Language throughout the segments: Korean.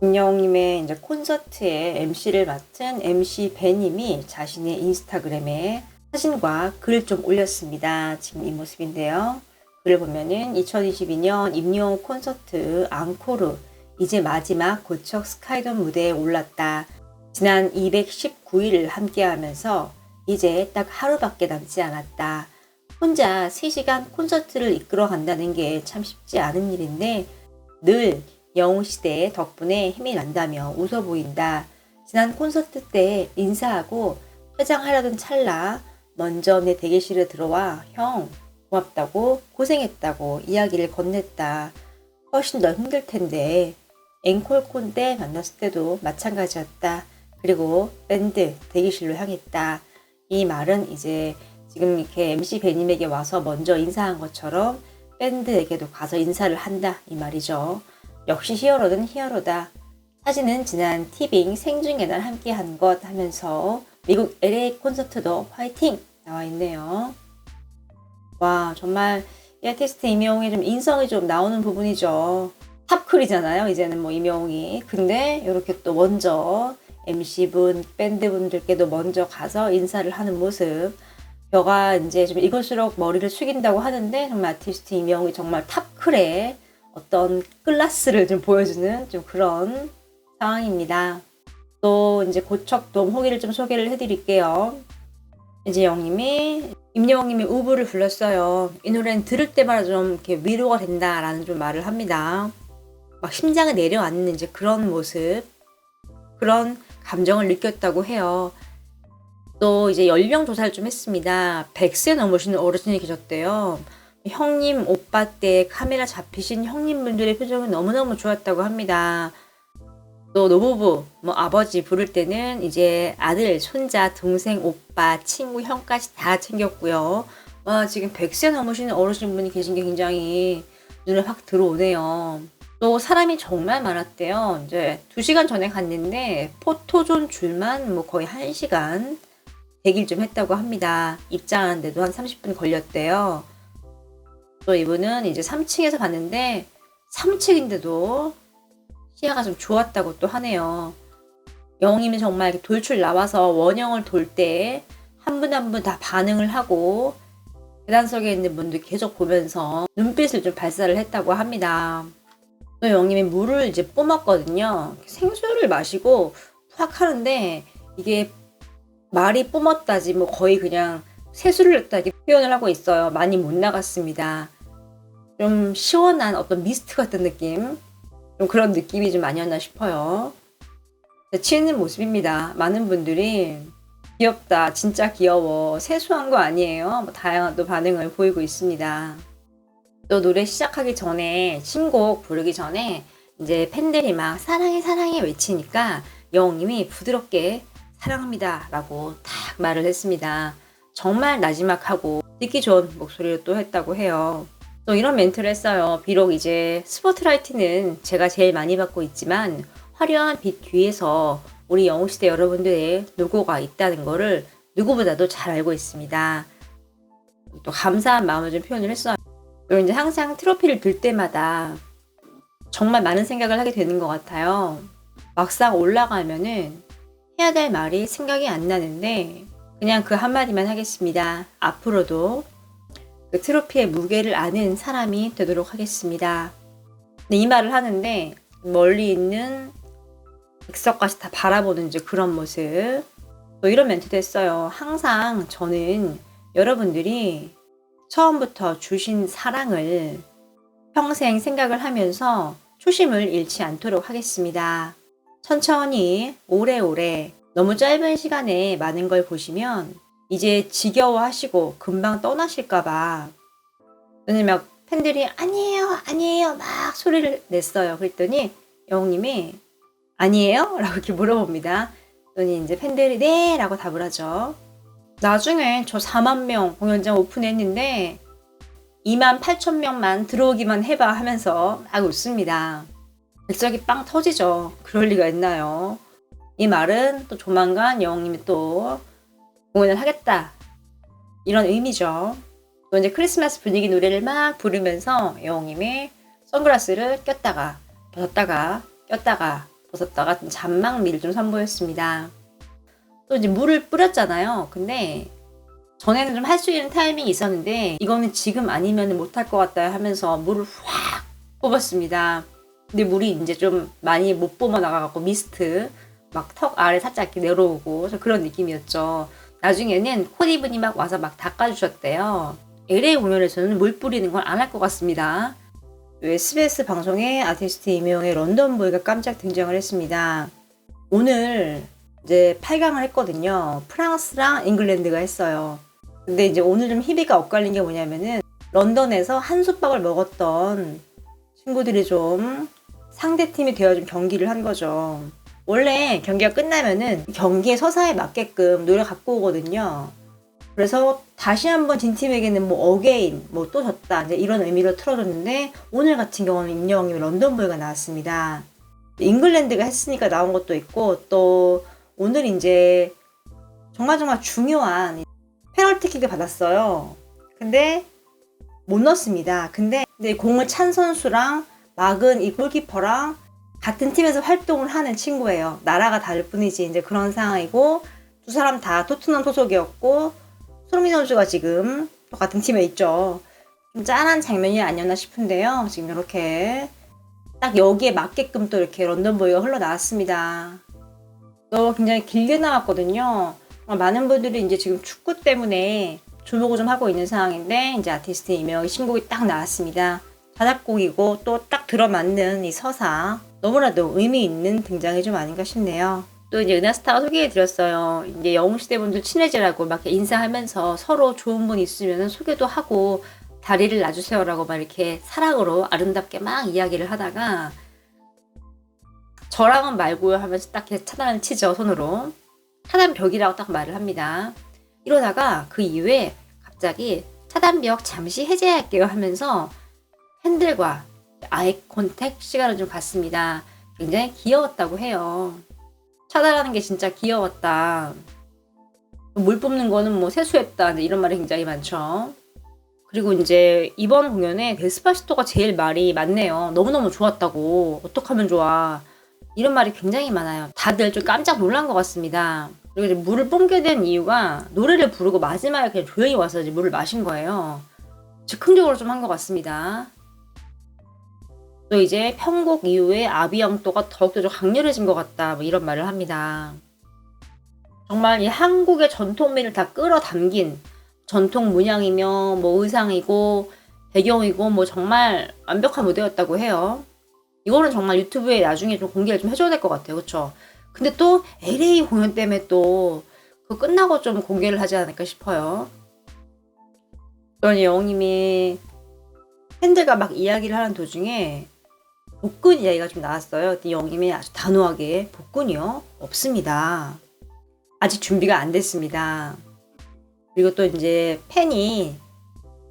김영님의 이제 콘서트에 MC를 맡은 MC 배님이 자신의 인스타그램에 사진과 글을 좀 올렸습니다. 지금 이 모습인데요. 글을 보면은 2022년 임영웅 콘서트 앙코르 이제 마지막 고척 스카이돔 무대에 올랐다. 지난 219일을 함께하면서 이제 딱 하루밖에 남지 않았다. 혼자 3시간 콘서트를 이끌어 간다는 게 참 쉽지 않은 일인데 늘 영웅 시대 덕분에 힘이 난다며 웃어 보인다. 지난 콘서트 때 인사하고 퇴장하려던 찰나 먼저 내 대기실에 들어와 형 고맙다고 고생했다고 이야기를 건넸다. 훨씬 더 힘들 텐데 앵콜콘 때 만났을 때도 마찬가지였다. 그리고 밴드 대기실로 향했다. 이 말은 이제 지금 이렇게 MC 배님에게 와서 먼저 인사한 것처럼 밴드에게도 가서 인사를 한다 이 말이죠. 역시 히어로는 히어로다. 사진은 지난 티빙 생중계 날 함께 한 것 하면서 미국 LA 콘서트도 화이팅 나와 있네요. 와 정말 이 아티스트 임영웅의 좀 인성이 좀 나오는 부분이죠. 탑클이잖아요 이제는 뭐 임영웅이. 근데 이렇게 또 먼저 MC분, 밴드분들께도 먼저 가서 인사를 하는 모습. 벼가 이제 좀 익을수록 머리를 숙인다고 하는데 정말 아티스트 임영웅이 정말 탑클의 어떤 클라스를 좀 보여주는 좀 그런 상황입니다. 또 이제 고척돔 호기를 좀 소개를 해드릴게요. 이제 영님이 임영웅님이 우부를 불렀어요. 이 노래는 들을 때마다 좀 이렇게 위로가 된다라는 좀 말을 합니다. 막 심장을 내려앉는 이제 그런 모습, 그런 감정을 느꼈다고 해요. 또 이제 연령 조사를 좀 했습니다. 100세 넘으시는 어르신이 계셨대요. 형님, 오빠 때 카메라 잡히신 형님분들의 표정이 너무너무 좋았다고 합니다. 또 노부부, 뭐 아버지 부를 때는 이제 아들, 손자, 동생, 오빠, 친구, 형까지 다 챙겼고요. 와, 지금 100세 넘으시는 어르신분이 계신 게 굉장히 눈에 확 들어오네요. 또 사람이 정말 많았대요. 이제 2시간 전에 갔는데 포토존 줄만 뭐 거의 1시간 대기를 좀 했다고 합니다. 입장하는데도 한 30분 걸렸대요. 또 이분은 이제 3층에서 봤는데 3층인데도 시야가 좀 좋았다고 또 하네요. 영웅님이 정말 돌출 나와서 원형을 돌 때 한 분 한 분 다 반응을 하고 계단석에 있는 분들 계속 보면서 눈빛을 좀 발사를 했다고 합니다. 또 영님이 물을 이제 뿜었거든요. 생수를 마시고 팍 하는데 이게 말이 뿜었다지 뭐 거의 그냥 세수를 했다 이 표현을 하고 있어요. 많이 못 나갔습니다. 좀 시원한 어떤 미스트 같은 느낌 좀 그런 느낌이 좀 아니었나 싶어요. 치는 모습입니다. 많은 분들이 귀엽다, 진짜 귀여워, 세수한 거 아니에요? 뭐 다양한 또 반응을 보이고 있습니다. 또 노래 시작하기 전에 신곡 부르기 전에 이제 팬들이 막 사랑해 사랑해 외치니까 영웅님이 부드럽게 사랑합니다 라고 딱 말을 했습니다. 정말 나지막하고 듣기 좋은 목소리를 또 했다고 해요. 또 이런 멘트를 했어요. 비록 이제 스포트라이트는 제가 제일 많이 받고 있지만 화려한 빛 뒤에서 우리 영웅시대 여러분들의 노고가 있다는 거를 누구보다도 잘 알고 있습니다. 또 감사한 마음을 좀 표현을 했어요. 그리고 이제 항상 트로피를 들 때마다 정말 많은 생각을 하게 되는 것 같아요. 막상 올라가면은 해야 될 말이 생각이 안 나는데 그냥 그 한마디만 하겠습니다. 앞으로도 그 트로피의 무게를 아는 사람이 되도록 하겠습니다. 이 말을 하는데 멀리 있는 백석까지 다 바라보는 그런 모습. 또 이런 멘트도 했어요. 항상 저는 여러분들이 처음부터 주신 사랑을 평생 생각을 하면서 초심을 잃지 않도록 하겠습니다. 천천히 오래오래 너무 짧은 시간에 많은 걸 보시면 이제 지겨워하시고 금방 떠나실까봐 막 팬들이 아니에요 아니에요 막 소리를 냈어요. 그랬더니 영웅님이 아니에요? 라고 이렇게 물어봅니다. 그랬더니 이제 팬들이 네 라고 답을 하죠. 나중에 저 4만 명 공연장 오픈했는데 2만 8천 명만 들어오기만 해봐 하면서 막 웃습니다. 일석이 빵 터지죠. 그럴 리가 있나요? 이 말은 또 조만간 영웅님이 또 공연을 하겠다. 이런 의미죠. 또 이제 크리스마스 분위기 노래를 막 부르면서 영웅님이 선글라스를 꼈다가 벗었다가 꼈다가 벗었다가 좀 잔망미를 좀 선보였습니다. 또 이제 물을 뿌렸잖아요. 근데 전에는 좀 할 수 있는 타이밍이 있었는데 이거는 지금 아니면 못할 것 같다 하면서 물을 확 뽑았습니다. 근데 물이 이제 좀 많이 못 뿜어 나가갖고 미스트 막 턱 아래 살짝 이렇게 내려오고 그런 느낌이었죠. 나중에는 코디분이 막 와서 막 닦아주셨대요. LA 공연에서는 물 뿌리는 건안할 것 같습니다. SBS 방송에 아티스트 이명의 런던 보이가 깜짝 등장을 했습니다. 오늘 이제 8강을 했거든요. 프랑스랑 잉글랜드가 했어요. 근데 이제 오늘 좀 희비가 엇갈린 게 뭐냐면은 런던에서 한솥밥을 먹었던 친구들이 좀 상대팀이 되어 좀 경기를 한 거죠. 원래 경기가 끝나면은 경기의 서사에 맞게끔 노래 갖고 오거든요. 그래서 다시 한번 진 팀에게는 뭐 어게인, 뭐 또 졌다 이제 이런 의미로 틀어줬는데 오늘 같은 경우는 임영웅이 런던보이가 나왔습니다. 잉글랜드가 했으니까 나온 것도 있고 또 오늘 이제 정말 정말 중요한 페널티킥을 받았어요. 근데 못 넣었습니다. 근데, 근데 공을 찬 선수랑 막은 이 골키퍼랑 같은 팀에서 활동을 하는 친구예요. 나라가 다를 뿐이지 이제 그런 상황이고 두 사람 다 토트넘 소속이었고 손흥민 선수가 지금 또 같은 팀에 있죠. 좀 짠한 장면이 아니었나 싶은데요. 지금 이렇게 딱 여기에 맞게끔 또 이렇게 런던 보이가 흘러나왔습니다. 또 굉장히 길게 나왔거든요. 많은 분들이 이제 지금 축구 때문에 주목을 좀 하고 있는 상황인데 이제 아티스트 이명의 신곡이 딱 나왔습니다. 자작곡이고 또 딱 들어맞는 이 서사 너무나도 의미 있는 등장이 좀 아닌가 싶네요. 또 이제 은하스타가 소개해 드렸어요. 이제 영웅시대 분들 친해지라고 막 인사하면서 서로 좋은 분 있으면 소개도 하고 다리를 놔주세요라고 막 이렇게 사랑으로 아름답게 막 이야기를 하다가 저랑은 말고요 하면서 딱 이렇게 차단을 치죠 손으로 차단 벽이라고 딱 말을 합니다. 이러다가 그 이후에 갑자기 차단벽 잠시 해제할게요 하면서 팬들과 아이 컨택 시간을 좀 갖습니다. 굉장히 귀여웠다고 해요. 차단하는 게 진짜 귀여웠다. 물 뽑는 거는 뭐 세수했다. 이런 말이 굉장히 많죠. 그리고 이제 이번 공연에 데스파시토가 제일 말이 많네요. 너무너무 좋았다고. 어떡하면 좋아. 이런 말이 굉장히 많아요. 다들 좀 깜짝 놀란 것 같습니다. 그리고 이제 물을 뿜게 된 이유가 노래를 부르고 마지막에 그냥 조용히 와서 이제 물을 마신 거예요. 즉흥적으로 좀 한 것 같습니다. 또 이제 편곡 이후에 아비영도가 더욱더 좀 강렬해진 것 같다. 뭐 이런 말을 합니다. 정말 이 한국의 전통미를 다 끌어담긴 전통 문양이며 뭐 의상이고 배경이고 뭐 정말 완벽한 무대였다고 해요. 이거는 정말 유튜브에 나중에 좀 공개를 좀 해줘야 될 것 같아요. 그쵸? 근데 또 LA 공연 때문에 또 그 끝나고 좀 공개를 하지 않을까 싶어요. 그러니 영웅님이 팬들과 막 이야기를 하는 도중에 복근 이야기가 좀 나왔어요. 영웅님이 아주 단호하게 복근이요? 없습니다. 아직 준비가 안 됐습니다. 그리고 또 이제 팬이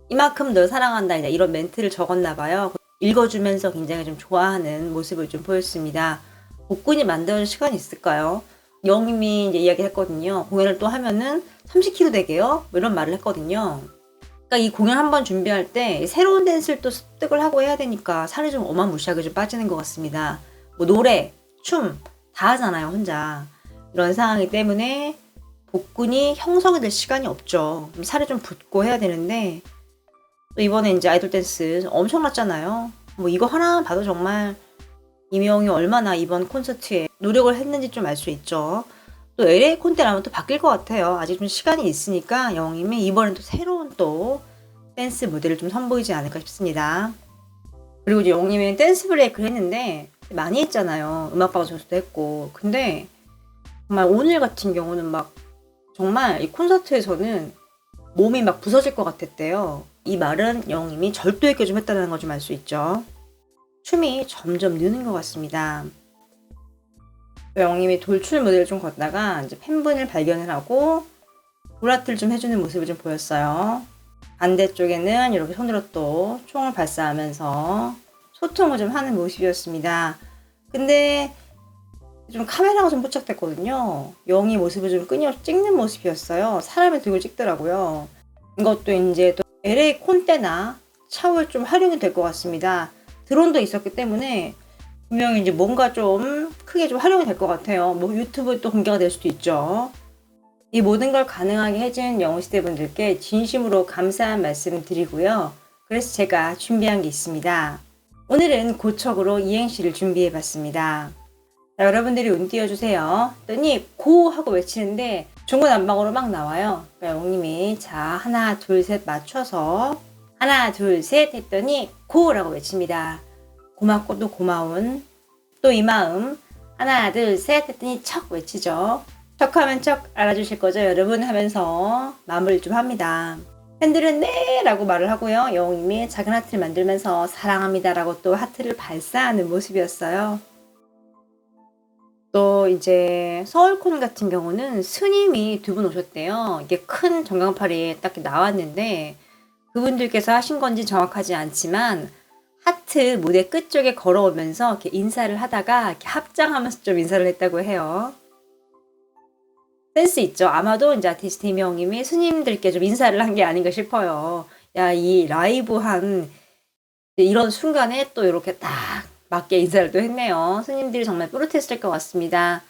이만큼 널 사랑한다 이런 멘트를 적었나 봐요. 읽어주면서 굉장히 좀 좋아하는 모습을 좀 보였습니다. 복근이 만드는 시간이 있을까요? 영임이 이제 이야기했거든요. 공연을 또 하면은 30kg 되게요? 뭐 이런 말을 했거든요. 그러니까 이 공연 한 번 준비할 때 새로운 댄스를 또 습득을 하고 해야 되니까 살이 좀 어마무시하게 좀 빠지는 것 같습니다. 뭐 노래, 춤 다 하잖아요, 혼자. 이런 상황이기 때문에 복근이 형성이 될 시간이 없죠. 살이 좀 붙고 해야 되는데 또 이번에 이제 아이돌 댄스 엄청났잖아요. 뭐 이거 하나 봐도 정말 이명이 얼마나 이번 콘서트에 노력을 했는지 좀 알 수 있죠. 또 LA 콘테라면 또 바뀔 것 같아요. 아직 좀 시간이 있으니까 영임이 이번엔 또 새로운 또 댄스 무대를 좀 선보이지 않을까 싶습니다. 그리고 이제 영님이 댄스 브레이크를 했는데 많이 했잖아요. 음악방송에서도 했고. 근데 정말 오늘 같은 경우는 막 정말 이 콘서트에서는 몸이 막 부서질 것 같았대요. 이 말은 영님이 절도 있게 좀 했다는 걸 좀 알 수 있죠. 춤이 점점 느는 것 같습니다. 영님이 돌출 무대를 좀 걷다가 이제 팬분을 발견을 하고 보라트를 좀 해주는 모습을 좀 보였어요. 반대쪽에는 이렇게 손으로 또 총을 발사하면서 소통을 좀 하는 모습이었습니다. 근데 좀 카메라가 좀 포착됐거든요. 영희 모습을 좀 끊임없이 찍는 모습이었어요. 사람을 들고 찍더라고요. 이것도 이제 또 LA 콘테나 차후에 좀 활용이 될 것 같습니다. 드론도 있었기 때문에 분명히 이제 뭔가 좀 크게 좀 활용이 될 것 같아요. 뭐 유튜브 또 공개가 될 수도 있죠. 이 모든 걸 가능하게 해준 영웅시대 분들께 진심으로 감사한 말씀 드리고요. 그래서 제가 준비한 게 있습니다. 오늘은 고척으로 이행시를 준비해 봤습니다. 자, 여러분들이 운 띄워주세요. 했더니 고 하고 외치는데 중구난방으로 막 나와요. 그러니까 영님이 자 하나 둘 셋 맞춰서 하나 둘 셋 했더니 고라고 외칩니다. 고맙고 또 고마운 또 이 마음 하나 둘 셋 했더니 척 외치죠. 척하면 척 알아주실 거죠 여러분 하면서 마무리 좀 합니다. 팬들은 네 라고 말을 하고요. 영웅님이 작은 하트를 만들면서 사랑합니다 라고 또 하트를 발사하는 모습이었어요. 또 이제 서울콘 같은 경우는 스님이 두 분 오셨대요. 이게 큰 전광판이 딱 나왔는데 그분들께서 하신 건지 정확하지 않지만 하트 무대 끝쪽에 걸어오면서 이렇게 인사를 하다가 이렇게 합장하면서 좀 인사를 했다고 해요. 센스 있죠. 아마도 이제 아티스트 이명님이 스님들께 좀 인사를 한 게 아닌가 싶어요. 야, 이 라이브 한 이런 순간에 또 이렇게 딱 맞게 인사를 또 했네요. 스님들이 정말 뿌듯했을 것 같습니다.